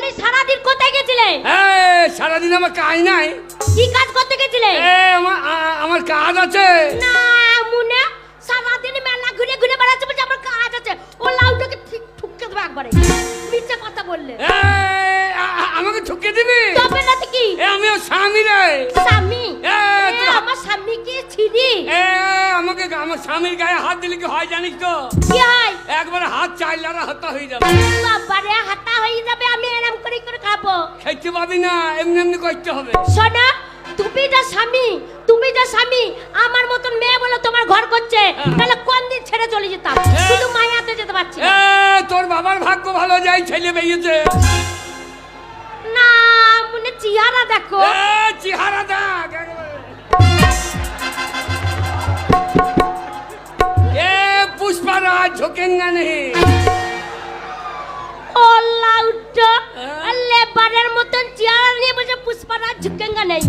বলি সারাদিন কোথায় গেছিলে? এই সারাদিন আমার কাজ নাই। কি কাজ করতে গেছিলে? এ আমার আ- আমার কাজ আছে। না মুনে সারাদিন মেলা ঘুরে ঘুরে বেড়াচ্ছে বলছে আমার কাজ আছে। ও লাউটাকে ঠিক ঠুকে দেবো একবারে। মিথ্যে কথা বললে। এই, আ- আ- আমাকে ঠুকে দিবি? তবে না তো কি? এ আমি ওর স্বামী রে। স্বামী? এ, আমাকে আমার স্বামীর গায়ে হাত দিলে কি হয় জানিস তো? কি হয়? একবার হাত চাইলারা হত্যা হয়ে যাবে। বাবারে হাতা হয়ে যাবে আমি এরম করে করে খাব। খেতে পাবি না এমনি এমনি করতে হবে। শোনো তুমি যা স্বামী তুমি যা স্বামী আমার মতন মেয়ে বলে তোমার ঘর করছে তাহলে কোন দিন ছেড়ে চলে যেতাম? হ্যাঁ। শুধু মায়াতে যেতে পারছি এ তোর বাবার ভাগ্য ভালো যাই ছেলে বেরিয়েছে। না মনে চেহারা দেখো। পুষ্পারাজ ঝোকেঙ্গা নেই ও লাউটো হ্যাঁ। লেবারের মতন চেয়ার নিয়ে বসে পুষ্পারাজ ঝুঁকেঙ্গা নেই